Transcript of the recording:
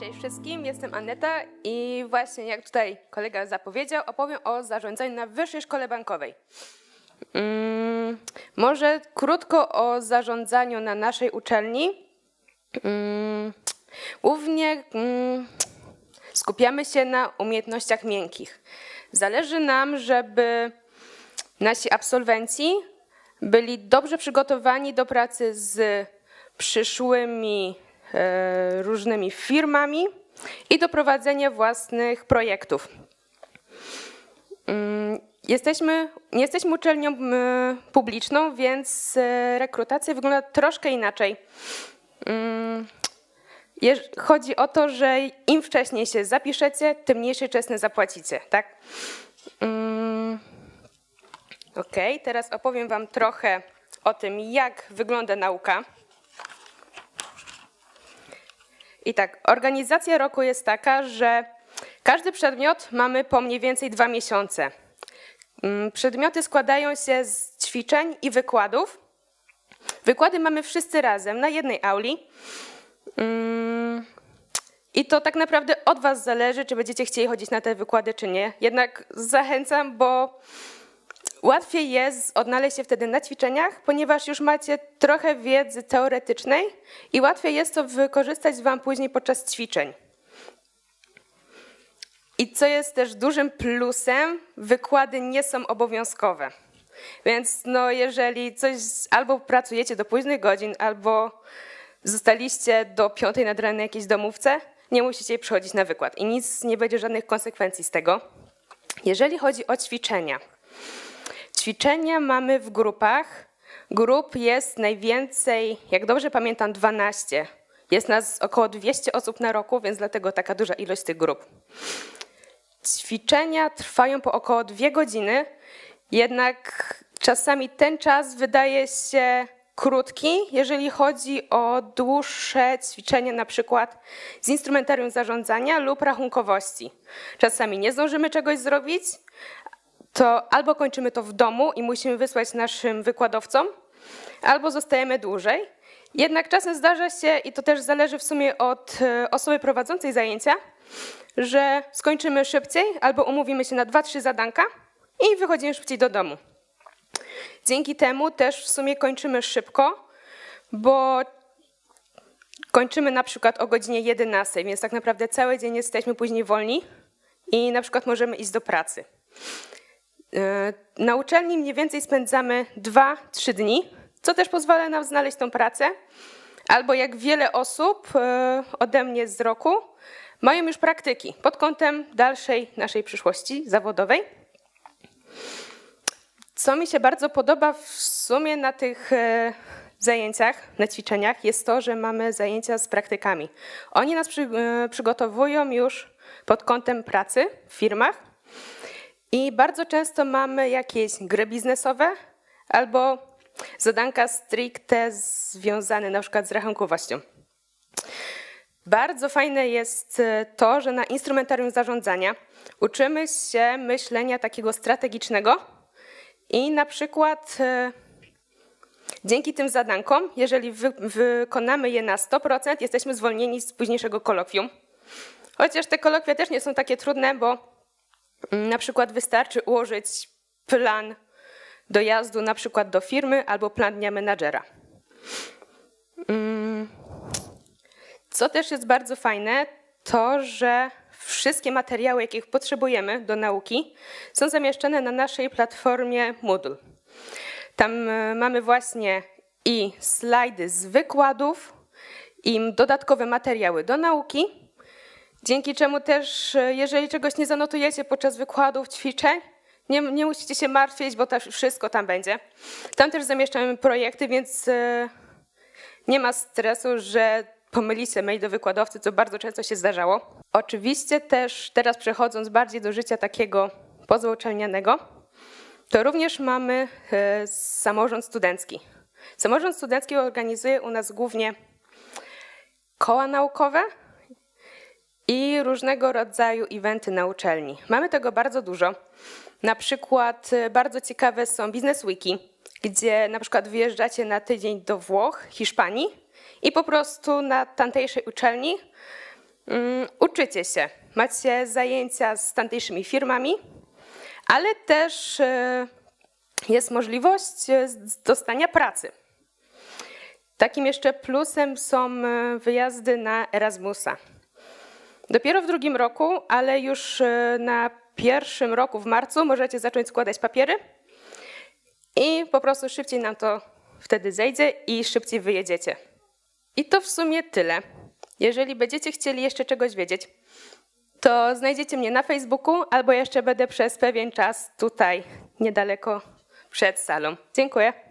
Cześć wszystkim, jestem Aneta i właśnie jak tutaj kolega zapowiedział, opowiem o zarządzaniu na Wyższej Szkole Bankowej. Mm, może krótko o zarządzaniu na naszej uczelni. Mm, głównie mm, skupiamy się na umiejętnościach miękkich. Zależy nam, żeby nasi absolwenci byli dobrze przygotowani do pracy z przyszłymi różnymi firmami i do prowadzenia własnych projektów. Mm, Jesteśmy, nie jesteśmy uczelnią publiczną, więc e, rekrutacja wygląda troszkę inaczej. Mm, Chodzi o to, że im wcześniej się zapiszecie, tym mniejsze czesne zapłacicie, tak? Mm, Ok, teraz opowiem Wam trochę o tym, jak wygląda nauka. I tak, organizacja roku jest taka, że każdy przedmiot mamy po mniej więcej dwa miesiące. Mm, Przedmioty składają się z ćwiczeń i wykładów. Wykłady mamy wszyscy razem na jednej auli. Mm, I to tak naprawdę od Was zależy, czy będziecie chcieli chodzić na te wykłady, czy nie. Jednak zachęcam, bo Łatwiej jest odnaleźć się wtedy na ćwiczeniach, ponieważ już macie trochę wiedzy teoretycznej i łatwiej jest to wykorzystać Wam później podczas ćwiczeń. I co jest też dużym plusem, wykłady nie są obowiązkowe. Więc no, jeżeli coś albo pracujecie do późnych godzin, albo zostaliście do piątej nad ranem jakiejś domówce, nie musicie przychodzić na wykład i nic nie będzie żadnych konsekwencji z tego. Jeżeli chodzi o ćwiczenia, Ćwiczenia mamy w grupach. Grup jest najwięcej, jak dobrze pamiętam, 12. Jest nas około 200 osób na roku, więc dlatego taka duża ilość tych grup. Ćwiczenia trwają po około dwie godziny, jednak czasami ten czas wydaje się krótki, jeżeli chodzi o dłuższe ćwiczenia, na przykład z instrumentarium zarządzania lub rachunkowości. Czasami nie zdążymy czegoś zrobić, to albo kończymy to w domu i musimy wysłać naszym wykładowcom, albo zostajemy dłużej. Jednak czasem zdarza się, i to też zależy w sumie od e, osoby prowadzącej zajęcia, że skończymy szybciej albo umówimy się na 2-3 zadanka i wychodzimy szybciej do domu. Dzięki temu też w sumie kończymy szybko, bo kończymy na przykład o godzinie 11, więc tak naprawdę cały dzień jesteśmy później wolni i na przykład możemy iść do pracy. E, Na uczelni mniej więcej spędzamy 2-3 dni, co też pozwala nam znaleźć tą pracę. Albo jak wiele osób e, ode mnie z roku mają już praktyki pod kątem dalszej naszej przyszłości zawodowej. Co mi się bardzo podoba w sumie na tych e, zajęciach, na ćwiczeniach, jest to, że mamy zajęcia z praktykami. Oni nas przy, przygotowują już pod kątem pracy w firmach. I bardzo często mamy jakieś gry biznesowe albo zadanka stricte związane na przykład z rachunkowością. Bardzo fajne jest e, to, że na instrumentarium zarządzania uczymy się myślenia takiego strategicznego i na przykład e, dzięki tym zadankom, jeżeli wy, wykonamy je na 100%, jesteśmy zwolnieni z późniejszego kolokwium. Chociaż te kolokwia też nie są takie trudne, bo Na przykład wystarczy ułożyć plan dojazdu na przykład do firmy albo plan dnia menadżera. Mm, Co też jest bardzo fajne, to że wszystkie materiały, jakich potrzebujemy do nauki, są zamieszczone na naszej platformie Moodle. Tam e, mamy właśnie i slajdy z wykładów, i dodatkowe materiały do nauki, Dzięki czemu też, e, jeżeli czegoś nie zanotujecie podczas wykładów, ćwiczeń, nie, nie musicie się martwić, bo też wszystko tam będzie. Tam też zamieszczamy projekty, więc e, nie ma stresu, że pomylicie mail do wykładowcy, co bardzo często się zdarzało. Oczywiście też teraz przechodząc bardziej do życia takiego pozauczelnianego, to również mamy e, samorząd studencki. Samorząd studencki organizuje u nas głównie koła naukowe, i różnego rodzaju eventy na uczelni. Mamy tego bardzo dużo. Na przykład e, bardzo ciekawe są Business Wiki, gdzie na przykład wyjeżdżacie na tydzień do Włoch, Hiszpanii i po prostu na tamtejszej uczelni Mm, Uczycie się, macie zajęcia z tamtejszymi firmami, ale też e, jest możliwość e, dostania pracy. Takim jeszcze plusem są wyjazdy na Erasmusa. Dopiero w drugim roku, ale już e, na pierwszym roku w marcu możecie zacząć składać papiery i po prostu szybciej nam to wtedy zejdzie i szybciej wyjedziecie. I to w sumie tyle. Jeżeli będziecie chcieli jeszcze czegoś wiedzieć, to znajdziecie mnie na Facebooku albo jeszcze będę przez pewien czas tutaj, niedaleko przed salą. Dziękuję.